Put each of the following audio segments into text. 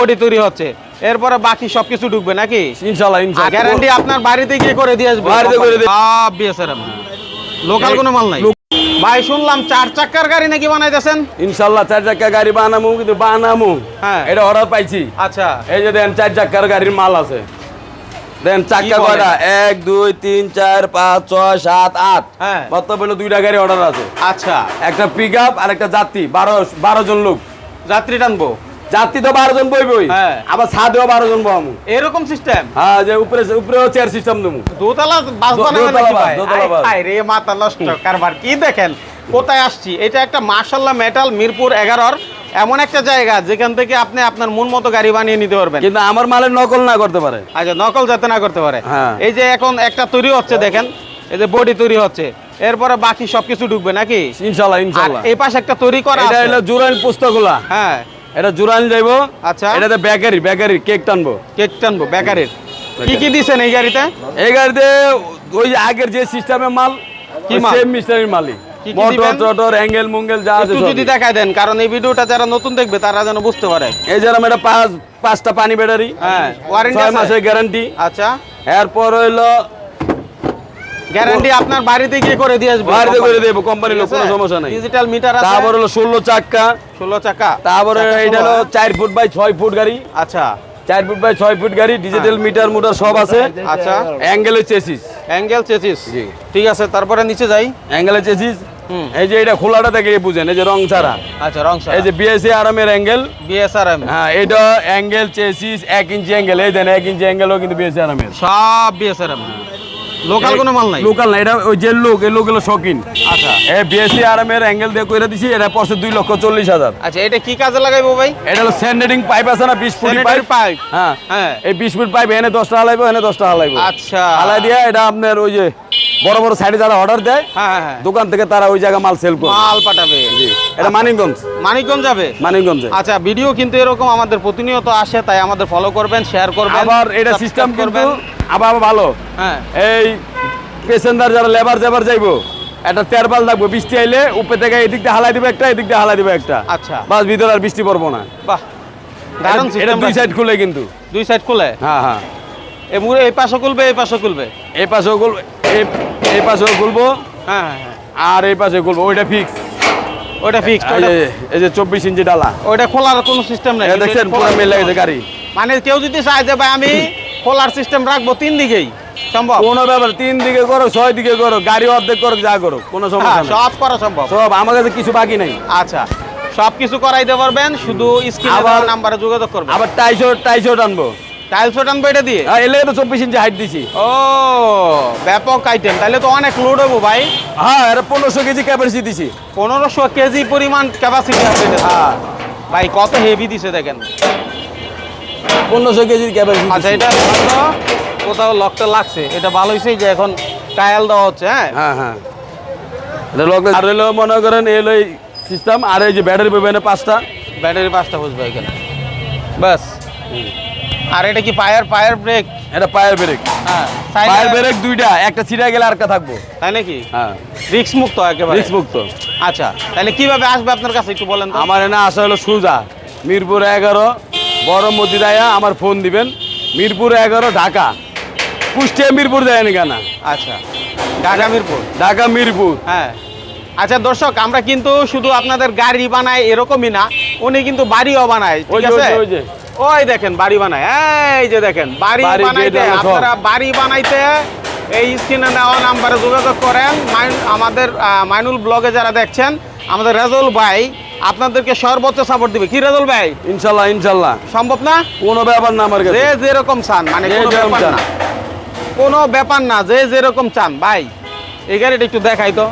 কোটি তৈরি হচ্ছে। এরপরে বাকি সবকিছু ঢুকবে নাকি? গ্যারান্টি আপনার বাড়িতে গিয়ে করে দিয়ে আসবে। বাড়িতে করে দিয়ে- বিএসআরএম লোকাল কোনো মাল নাই। ভাই শুনলাম চার চাক্কার গাড়ি নাকি বানাইতেছেন? ইনশাল্লাহ চার চাক্কা গাড়ি বানামু কিন্তু বানামু। হ্যাঁ। এটা অর্ডার পাইছি। আচ্ছা। এই যে দেন চার চাক্কার গাড়ির মাল আছে। দেন বলেন? কয়টা? এক দুই তিন চার পাঁচ ছয় সাত আট। হ্যাঁ। বর্তমানে হলো দুইটা গাড়ি অর্ডার আছে। আচ্ছা। একটা পিক আপ আর একটা যাত্রী বারো বারো জন লোক। যাত্রী টানবো। যাত্রী তো বারো জন বইবই। হ্যাঁ। আবার ছাদেও বারো জন বহামু এরকম সিস্টেম হ্যাঁ যে উপরে উপরেও চেয়ার সিস্টেম দেবো। দোতলা বাস রে মাথা নষ্ট কারবার কি দেখেন? কোথায় আসছি? এটা একটা মার্শাল্লাহ মেটাল মিরপুর এগারোর এমন একটা জায়গা যেখান থেকে আপনি আপনার মন মতো গাড়ি বানিয়ে নিতে পারবেন। কিন্তু আমার মালের নকল না করতে পারে। আচ্ছা নকল যাতে না করতে পারে। হ্যাঁ। এই যে এখন একটা তৈরি হচ্ছে দেখেন এই যে বডি তৈরি হচ্ছে। এরপরে বাকি সবকিছু ঢুকবে নাকি? ইনশাল্লাহ ইনশাল্লাহ। এই পাশে একটা তৈরি করা এটা হলো জুরাইন পুস্তকগুলা। হ্যাঁ। এটা জুরাইন যাইবো। আচ্ছা। এটাতে বেকারি বেকারি কেক টানবো। কেক টানবো বেকারির। কি কি দিছেন এই গাড়িতে? এই গাড়িতে ওই যে আগের যে সিস্টেমের মাল কি মাল? সেম মিস্টারের মালই। মোটর? টটর অ্যাঙ্গেল মুঙ্গেল যা আছে যদি। দেখায় দেন কারণ এই ভিডিওটা যারা নতুন দেখবে তারা যেন বুঝতে পারে। এই যেরকম এটা পাঁচ পাঁচটা পানি ব্যাটারি। হ্যাঁ ওয়ারেন্টি ছয় মাসের গ্যারান্টি আচ্ছা। এরপর হইল গ্যারান্টি আপনার বাড়িতে গিয়ে করে দিয়ে আসবে। বাড়িতে করে দেবো কোম্পানির লোক কোনো সমস্যা নাই। ডিজিটাল মিটার আছে। তারপর হলো ষোলো চাকা 16 চাকা তারপরে এটা হলো চার ফুট বাই ছয় ফুট গাড়ি। আচ্ছা। চার ফুট বাই ছয় ফুট গাড়ি ডিজিটাল মিটার মুটার সব আছে। আচ্ছা। অ্যাঙ্গেলের চেসিস অ্যাঙ্গেল চেসিস জি। ঠিক আছে তারপরে নিচে যাই। অ্যাঙ্গেলের চেসিস। এই যে এটা খোলাটা থেকে বুঝেন এই যে রং ছাড়া। আচ্ছা রং এই যে বিএসসি আরামের অ্যাঙ্গেল বিএসআরএম হ্যাঁ এটা অ্যাঙ্গেল চেসিস এক ইঞ্চি অ্যাঙ্গেল এই দেন এক ইঞ্চি অ্যাঙ্গেলও কিন্তু বিএসসি আরামের সব বিএসআরএম লোকাল কোনো মাল নাই? লোকাল না এটা ওই যে লোক এই লোক হলো শৌখিন। আচ্ছা। এই বিএসসি আরামের অ্যাঙ্গেল দিয়ে কইরা দিছি এটা পড়ছে দুই লক্ষ চল্লিশ হাজার। আচ্ছা এটা কি কাজে লাগাইবো ভাই? এটা হলো স্যান্ডেডিং পাইপ আছে না বিশ ফুট পাইপ পাইপ হ্যাঁ। হ্যাঁ। এই বিশ ফুট পাইপ এনে দশটা হালাইবো এনে দশটা হালাইবো। আচ্ছা। হালাই দিয়া এটা আপনার ওই যে বড় বড় সাইডে যারা অর্ডার দেয় হ্যাঁ হ্যাঁ, হ্যাঁ। দোকান থেকে তারা ওই জায়গায় মাল সেল করে মাল পাঠাবে। এটা মানিকগঞ্জ। মানিকগঞ্জ যাবে? মানিকগঞ্জে। আচ্ছা ভিডিও কিন্তু এরকম আমাদের প্রতিনিয়ত আসে তাই আমাদের ফলো করবেন শেয়ার করবেন আবার এটা সিস্টেম করবেন। আবার ভালো। হ্যাঁ। এই পেসেঞ্জার যারা লেবার জেবার যাইবো একটা তেরপাল থাকব বৃষ্টি আইলে উপরে থেকে এদিক দিয়ে হালাই দিবে একটা এদিক দিয়ে হালাই দিবে একটা। আচ্ছা। বাস ভিতরে আর বৃষ্টি পড়ব না। বাহ এটা- দুই সাইড খুলে কিন্তু। দুই সাইড খুলে? হ্যাঁ হ্যাঁ। এই পাশে খুলবে এই পাশে খুলবে? এই পাশেও খুলবো। এই পাশেও খুলবো। হ্যাঁ হ্যাঁ হ্যাঁ। আর এই পাশে খুলবো ওইটা ফিক্স ওইটা ফিক্সড এই যে চব্বিশ ইঞ্চি ডালা। ওইটা খোলার কোনো সিস্টেম নাই। দেখছেন পুরো মেল লেগেছে। গাড়ি। মানে কেউ যদি চায় যে ভাই আমি খোলার সিস্টেম রাখব তিন দিকেই সম্ভব? কোনো ব্যাপার তিন দিকে করো ছয় দিকে করো গাড়ি অর্ধেক করো যা করো কোনো হ্যাঁ, সমস্যা সব করা সম্ভব। সব আমার কাছে কিছু বাকি নাই। আচ্ছা সব কিছু করাইতে পারবেন শুধু স্ক্রিনে নাম্বারে যোগাযোগ করবেন। আবার টাইশো টাইশো টানবো। টাইলস টানবো এটা দিয়ে? হ্যাঁ, এলে তো চব্বিশ ইঞ্চি হাইট দিছি। ও ব্যাপক আইটেম তাহলে তো অনেক লোড হব ভাই। হ্যাঁ এটা পনেরোশো কেজি ক্যাপাসিটি দিছি। পনেরোশো কেজি পরিমাণ ক্যাপাসিটি আছে এটা। হ্যাঁ। ভাই কত হেভি দিছে দেখেন। পনেরোশো কেজি ক্যাপাসিটি আচ্ছা এটা কোথাও লকটা লাগছে। এটা ভালো হয়েছে যে এখন টায়াল দেওয়া হচ্ছে হ্যাঁ? হ্যাঁ হ্যাঁ। এটা লোক আর হলো মনে করেন এই হলো সিস্টেম আর এই যে ব্যাটারি পাবেন পাঁচটা। ব্যাটারি পাঁচটা বুঝবে এখানে। বাস। আর এটা কি পায়ার পায়ার ব্রেক এটা পায়ের ব্রেক হ্যাঁ পায়ের ব্রেক দুইটা একটা ছিঁড়া গেলে আর একটা থাকব। তাই নাকি? হ্যাঁ। রিক্স মুক্ত একেবারে। রিক্স মুক্ত আচ্ছা তাহলে কীভাবে আসবে আপনার কাছে একটু বলেন তো? আমার এনে আসা হলো সুজা মিরপুর এগারো বড় মতিদায়া আমার ফোন দিবেন। মিরপুর এগারো ঢাকা। কুষ্টিয়া মিরপুর যায়নি কেন? আচ্ছা ঢাকা মিরপুর। ঢাকা মিরপুর। হ্যাঁ। আচ্ছা দর্শক আমরা কিন্তু শুধু আপনাদের গাড়ি বানাই এরকমই না উনি কিন্তু বাড়িও বানায় ঠিক আছে? ওই দেখেন বাড়ি বানায়। এই যে দেখেন বাড়ি বানাইতে আপনারা বাড়ি বানাইতে এই স্ক্রিনে দেওয়া নাম্বারে যোগাযোগ করেন। আমাদের মাইনুল ব্লগে যারা দেখছেন আমাদের রেজল ভাই আপনাদেরকে সর্বোচ্চ সাপোর্ট দিবে। কি রেজল ভাই? ইনশাল্লাহ ইনশাল্লাহ। সম্ভব না? কোনো ব্যাপার না আমার কাছে। যে যেরকম চান মানে কোনো ব্যাপার না। কোনো ব্যাপার না যে যেরকম চান। ভাই এই গাড়িটা একটু দেখাই তো।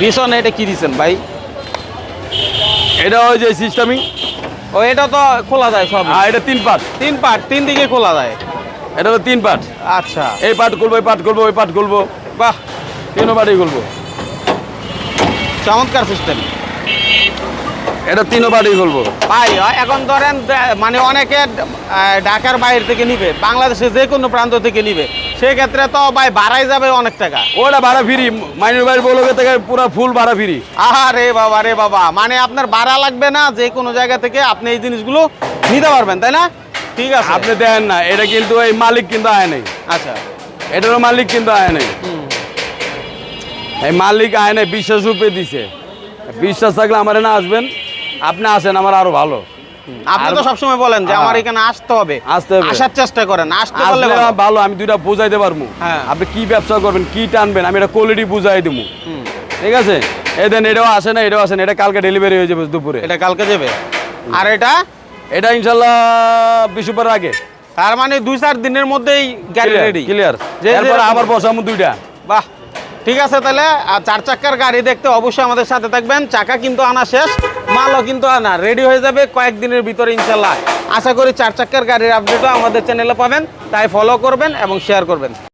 ভীষণ এটা কি দিচ্ছেন ভাই? এটা ওই যে সিস্টেমিং ও এটা তো খোলা যায় সব। আর এটা তিন পার্ট তিন পার্ট তিন দিকে খোলা যায়। এটা তো তিন পার্ট আচ্ছা। এই পার্ট করব এই পার্ট করব ওই পার্ট করব বাহ। তিনও পার্টই করব চমৎকার সিস্টেম এটা তিনও বাড়ি খুলবো ভাই এখন ধরেন মানে অনেকে ঢাকার বাইরে থেকে নিবে বাংলাদেশের যে কোনো প্রান্ত থেকে নিবে। সেক্ষেত্রে তো ভাই বাড়াই যাবে অনেক টাকা। ওটা ভাড়া ফ্রি মাইনুর বাড়ির বলকে থেকে পুরো ফুল ভাড়া ফ্রি। আরে বাবা রে বাবা। মানে আপনার ভাড়া লাগবে না যে কোনো জায়গা থেকে আপনি এই জিনিসগুলো নিতে পারবেন তাই না? ঠিক আছে। আপনি দেন না এটা কিন্তু এই মালিক কিন্তু আয় নাই। আচ্ছা। এটারও মালিক কিন্তু আয় নাই। এই মালিক আয় নাই বিশ্বাস রূপে দিছে। বিশ্বাস থাকলে আমার না আসবেন। আপনি আসেন আমার আরও ভালো। আপনি তো সবসময় বলেন যে হ্যাঁ। আমার এখানে আসতে হবে আসতে হবে। আসার চেষ্টা করেন আসতে পারলে ভালো। আমি দুইটা বুঝাইতে পারব। হ্যাঁ। আপনি কি ব্যবসা করবেন কি টানবেন আমি এটা কোয়ালিটি বুঝাই দেবো ঠিক আছে? এই দেন এটাও আসে না এটাও আসে না এটা কালকে ডেলিভারি হয়ে যাবে দুপুরে। এটা কালকে যাবে। আর এটা? এটা ইনশাল্লাহ বিশুপার আগে। তার মানে দুই চার দিনের মধ্যেই গাড়ি রেডি ক্লিয়ার এরপর আবার বসামু দুইটা। বাহ ঠিক আছে তাহলে। আর চার চাকার গাড়ি দেখতে অবশ্যই আমাদের সাথে থাকবেন। চাকা কিন্তু আনা শেষ। মালও কিন্তু আনা। রেডি হয়ে যাবে কয়েকদিনের ভিতরে ইনশাল্লাহ। আশা করি চার চাক্কার গাড়ির আপডেটও আমাদের চ্যানেলে পাবেন। তাই ফলো করবেন এবং শেয়ার করবেন।